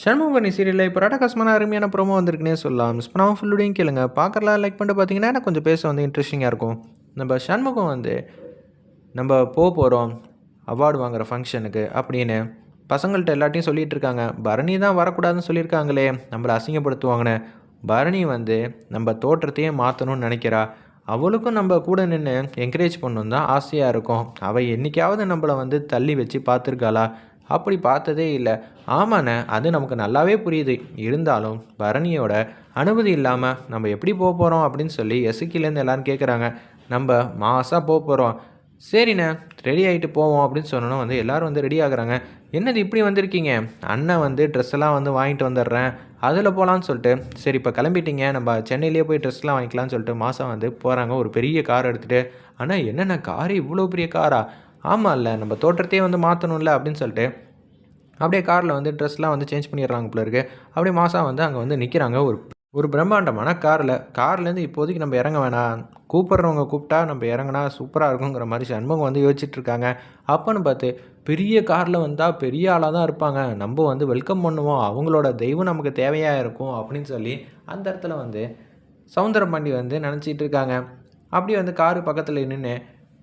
சண்முகபரணி சீரியலில் இப்போ ரடகாசமான அருமையான ப்ரோமோ வந்திருக்குனே சொல்லலாம். மிஸ் பண்ணாமல் ஃபுல்லுடையும் கேளுங்க. பார்க்கலாம் லைக் பண்ணிட்டு பார்த்தீங்கன்னா எனக்கு கொஞ்சம் பேச வந்து இன்ட்ரெஸ்டிங்காக இருக்கும். நம்ம சண்முகம் வந்து நம்ம போக போகிறோம் அவார்டு வாங்குகிற ஃபங்க்ஷனுக்கு அப்படின்னு பசங்கள்கிட்ட எல்லாத்தையும் சொல்லிகிட்டு இருக்காங்க. பரணி தான் வரக்கூடாதுன்னு சொல்லியிருக்காங்களே. நம்மளை அசிங்கப்படுத்துவாங்கன்னு. பரணி வந்து நம்ம தோற்றத்தையே மாற்றணும்னு நினைக்கிறா. அவளுக்கும் நம்ம கூட நின்று என்கரேஜ் பண்ணணும் தான் ஆசையாக இருக்கும். அவள் என்றைக்காவது நம்மளை வந்து தள்ளி வச்சு பார்த்துருக்காளா? அப்படி பார்த்ததே இல்லை. ஆமாண்ணே அது நமக்கு நல்லாவே புரியுது. இருந்தாலும் பரணியோட அனுமதி இல்லாமல் நம்ம எப்படி போக போகிறோம் அப்படின்னு சொல்லி எசுக்கிலேருந்து எல்லோரும் கேட்குறாங்க நம்ம மாசாக போக போகிறோம் சரிண்ணே ரெடி ஆகிட்டு போவோம் அப்படின்னு சொன்னோன்னா வந்து எல்லோரும் வந்து ரெடி ஆகுறாங்க. என்னது இப்படி வந்திருக்கீங்க? அண்ணன் வந்து ட்ரெஸ்ஸெல்லாம் வந்து வாங்கிட்டு வந்துடுறேன். அதில் போகலான்னு சொல்லிட்டு சரி இப்போ கிளம்பிட்டீங்க. நம்ம சென்னையிலேயே போய் ட்ரெஸ்லாம் வாங்கிக்கலாம்னு சொல்லிட்டு மாதம் வந்து போகிறாங்க ஒரு பெரிய கார் எடுத்துகிட்டு ஆனால் என்னென்ன கார் இவ்வளோ பெரிய காரா ஆமாம் இல்லை நம்ம தோற்றத்தையே வந்து மாற்றணும்ல அப்படின்னு சொல்லிட்டு அப்படியே காரில் வந்து ட்ரெஸ்லாம் வந்து சேஞ்ச் பண்ணிடுறாங்க போல இருக்குது அப்படியே மாதம் வந்து அங்கே வந்து நிற்கிறாங்க ஒரு ஒரு பிரம்மாண்டமான காரில் கார்லேருந்து இப்போதைக்கு நம்ம இறங்க வேணாம். கூப்பிட்றவங்க கூப்பிட்டா நம்ம இறங்கினா சூப்பராக இருக்குங்கிற மாதிரி சண்முகம் வந்து யோசிச்சுட்டு இருக்காங்க. அப்போன்னு பார்த்து பெரிய காரில் வந்தால் பெரிய ஆளாக தான் இருப்பாங்க. நம்ம வந்து வெல்கம் பண்ணுவோம். அவங்களோட தெய்வம் நமக்கு தேவையாக இருக்கும் அப்படின்னு சொல்லி அந்த இடத்துல வந்து சவுந்தரபாண்டி வந்து நினச்சிட்டு இருக்காங்க. அப்படியே வந்து காரு பக்கத்தில் நின்று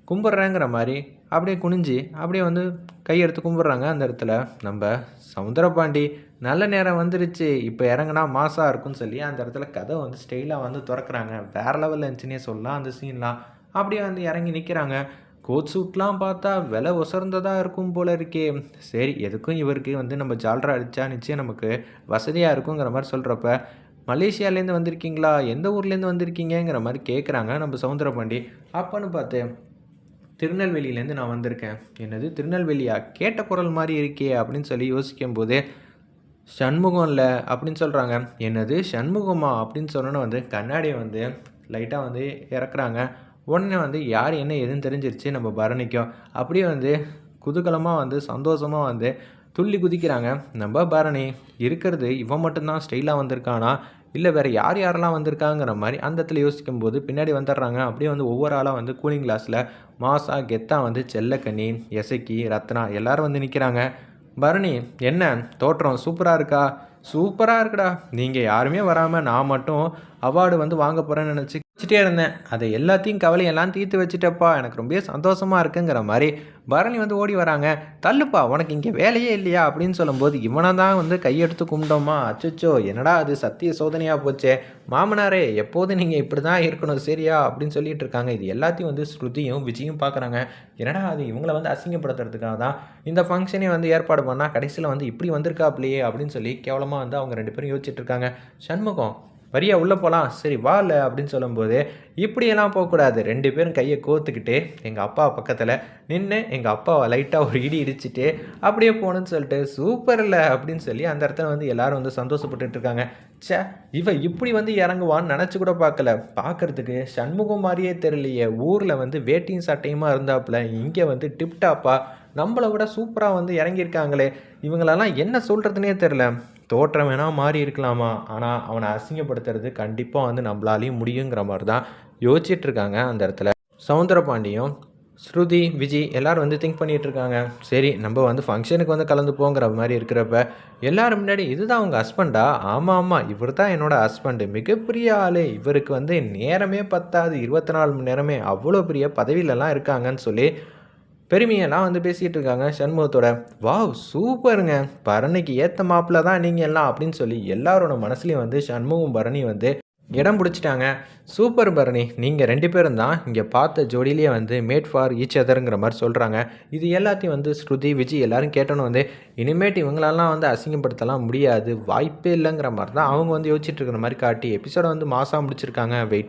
கும்பிட்றேங்கிற மாதிரி அப்படியே குனிஞ்சு அப்படியே வந்து கையெடுத்து கும்பிட்றாங்க அந்த இடத்துல. நம்ம சவுந்தரபாண்டி நல்ல நேரம் வந்துருச்சு இப்போ இறங்கினா மாசாக இருக்கும்னு சொல்லி அந்த இடத்துல கதை வந்து ஸ்டைலாக வந்து திறக்கிறாங்க. வேறு லெவலில் இருந்துச்சுன்னே சொல்லலாம் அந்த சீன்லாம் அப்படியே வந்து இறங்கி நிற்கிறாங்க கோட் சூட்லாம் பார்த்தா விலை உசர்ந்ததாக இருக்கும் போல இருக்கே. சரி எதுக்கும் இவருக்கு வந்து நம்ம ஜால்ரா அடித்தா நிச்சயம் நமக்கு வசதியாக இருக்குங்கிற மாதிரி சொல்கிறப்ப மலேசியாலேருந்து வந்திருக்கீங்களா? எந்த ஊர்லேருந்து வந்திருக்கீங்கிற மாதிரி கேட்குறாங்க நம்ம சவுந்தரபாண்டி. அப்போன்னு பார்த்து திருநெல்வேலியிலேருந்து நான் வந்திருக்கேன். என்னது? திருநெல்வேலியா? கேட்ட குரல் மாதிரி இருக்கே அப்படின்னு சொல்லி யோசிக்கும் போது சண்முகம் இல்லை அப்படின்னு சொல்கிறாங்க என்னது? சண்முகமா அப்படின்னு சொன்னோன்னு வந்து கண்ணாடியை வந்து லைட்டாக வந்து இறக்குறாங்க. உடனே வந்து யார் என்ன எதுன்னு தெரிஞ்சிருச்சு நம்ம பரணிக்கும். அப்படியே வந்து குதூகலமாக வந்து சந்தோஷமாக வந்து துள்ளி குதிக்கிறாங்க. நம்ம பரணி இருக்கிறது இவன் மட்டும்தான் ஸ்டைலாக வந்திருக்கானா? இல்லை வேறு யார் யாரெல்லாம் வந்திருக்காங்கிற மாதிரி அந்த இடத்துல யோசிக்கும் போது பின்னாடி வந்துடுறாங்க. அப்படியே வந்து ஒவ்வொரு ஆளாக வந்து கூலிங் கிளாஸில் மாசா கெத்தாக வந்து செல்லக்கனி எசக்கி ரத்னா எல்லோரும் வந்து நிற்கிறாங்க பரணி என்ன? தோற்றம் சூப்பராக இருக்கா? சூப்பராக இருக்குடா. நீங்கள் யாருமே வராமல் நான் மட்டும் அவார்டு வந்து வாங்க போகிறேன்னு நினச்சி வச்சுட்டே இருந்தேன். அதை எல்லாத்தையும் கவலையெல்லாம் தீர்த்து வச்சுட்டப்பா. எனக்கு ரொம்ப சந்தோஷமாக இருக்குங்கிற மாதிரி பரணி வந்து ஓடி வராங்க. தள்ளுப்பா உனக்கு இங்கே வேலையே இல்லையா? அப்படின்னு சொல்லும்போது இவனை தான் வந்து கையெடுத்து கும்பிட்டோமா? அச்சோ என்னடா அது சத்திய சோதனையாக போச்சே? மாமனாரே எப்போதும் நீங்கள் இப்படி தான் இருக்கணும் சரியா? அப்படின்னு சொல்லிட்டு இருக்காங்க. இது எல்லாத்தையும் வந்து ஸ்ருதியும் விஜயும் பார்க்குறாங்க என்னடா அது? இவங்களை வந்து அசிங்கப்படுத்துறதுக்காக தான் இந்த ஃபங்க்ஷனே வந்து ஏற்பாடு பண்ணால் கடைசியில் வந்து இப்படி வந்திருக்காப்லையே? அப்படின்னு சொல்லி கேவலமாக வந்து அவங்க ரெண்டு பேரும் யோசிச்சுட்டு இருக்காங்க. சண்முகம் வரியா உள்ளே போகலாம் சரி வால அப்படின்னு சொல்லும்போது இப்படியெல்லாம் போகக்கூடாது. ரெண்டு பேரும் கையை கோத்துக்கிட்டு எங்கள் அப்பா பக்கத்தில் நின்று எங்கள் அப்பாவை லைட்டாக ஒரு இடி இடிச்சிட்டு அப்படியே போகணுன்னு சொல்லிட்டு சூப்பர் இல்லை அப்படின்னு சொல்லி அந்த இடத்துல வந்து எல்லோரும் வந்து சந்தோஷப்பட்டுட்டு இருக்காங்க. சே இவன் இப்படி வந்து இறங்குவான்னு நினச்சி கூட பார்க்கல. பார்க்குறதுக்கு சண்முகம் மாதிரியே தெரியலையே. ஊரில் வந்து வேட்டியும் சட்டையுமா இருந்தாப்புல இங்கே வந்து டிப்டாப்பாக நம்மளை விட சூப்பராக வந்து இறங்கியிருக்காங்களே. இவங்களெல்லாம் என்ன சொல்கிறதுனே தெரில தோற்றம் வேணால் மாறி இருக்கலாமா? ஆனால் அவனை அசிங்கப்படுத்துறது கண்டிப்பாக வந்து நம்மளாலையும் முடியுங்கிற மாதிரி தான் யோசிச்சிட்ருக்காங்க அந்த இடத்துல. சவுந்தரபாண்டியும் ஸ்ருதி விஜய் எல்லோரும் வந்து திங்க் பண்ணிகிட்ருக்காங்க சரி நம்ம வந்து ஃபங்க்ஷனுக்கு வந்து கலந்து போங்கிற மாதிரி இருக்கிறப்ப எல்லோரும் முன்னாடி இதுதான் அவங்க ஹஸ்பண்டா? ஆமாம் ஆமாம் இவர் தான் என்னோடய ஹஸ்பண்டு. மிகப்பெரிய ஆள். இவருக்கு வந்து நேரமே பத்தாது. இருபத்தி நாலு மணி நேரமே அவ்வளோ பெரிய பதவியிலலாம் இருக்காங்கன்னு சொல்லி பெருமையெல்லாம் வந்து பேசிகிட்டு இருக்காங்க. சண்முகத்தோட வாவ் சூப்பருங்க. பரணிக்கு ஏற்ற மாப்பிள்ள தான் நீங்கள் எல்லாம் அப்படின்னு சொல்லி எல்லாரோட மனசுலேயும் வந்து சண்முகம் பரணி வந்து இடம் பிடிச்சிட்டாங்க. சூப்பர் பரணி நீங்கள் ரெண்டு பேரும் தான் இங்கே பார்த்த ஜோடியிலேயே வந்து மேட் ஃபார் ஈச் அதருங்கிற மாதிரி சொல்கிறாங்க இது எல்லாத்தையும் வந்து ஸ்ருதி விஜய் எல்லோரும் கேட்டோன்னு வந்து இனிமேட்டு இவங்களெல்லாம் வந்து அசிங்கப்படுத்தலாம் முடியாது. வாய்ப்பே இல்லைங்கிற மாதிரி தான் அவங்க வந்து யோசிச்சுட்டு இருக்கிற மாதிரி காட்டி எபிசோட வந்து மாதம் முடிச்சிருக்காங்க. வெயிட்